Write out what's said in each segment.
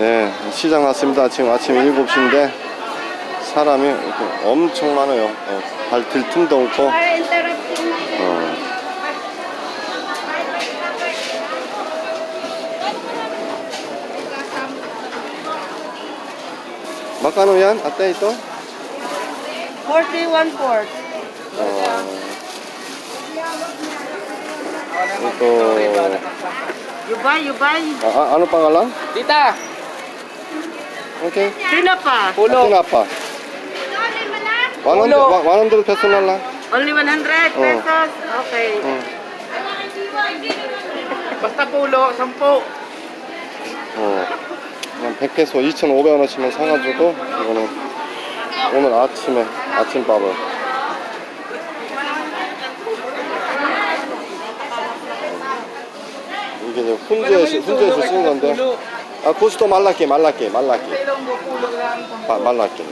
예, 시장 왔습니다. 지금 아침 7시인데 사람이 이렇게 엄청 많아요. 어, 발들 틈도 없고. 어. Magkano yan? Ate, ito? 41 quart. 어. Ito. You buy, you buy. 아, 아, ano pangalan? Tita, Okay. Tinapa. pulo. Tinapa. 100, 100 peso na lang. Only 100 Oh. pesos. Okay. 응. Basta pulo, sampu. 어, 그냥 100페소 2,500원어치만 사가지고 이거는 오늘 아침에 아침밥을 이게 이제 훈제에서 훈제에서 쓰는 건데. 아 Ilong mo pulo lang. 마- 말라게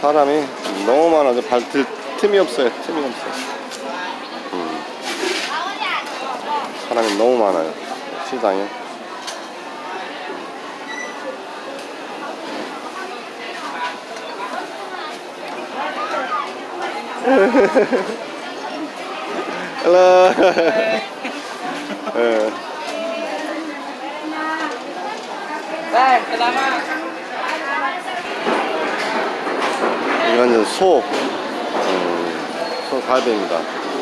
사람이 너무 많아서 발들 틈이 없어요 틈이 없어요 음. 사람이 너무 많아요 시장에 Hello. 예. Tay, salamat. 이건 이제 소, 음, 소 갈비입니다.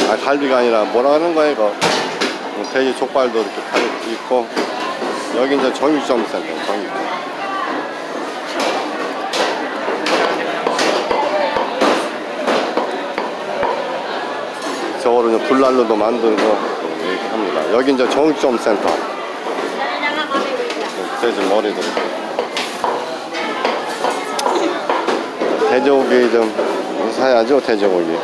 아, 갈비가 아니라 뭐라 하는 거예요, 이거? 음, 돼지 족발도 이렇게 팔 있고, 여기 이제 정육점 센터, 정육점. 이제 불난로도 만들고, 음, 이렇게 합니다. 여기 이제 정육점 센터. 돼지 있고. 돼지고기 좀 사야죠 돼지고기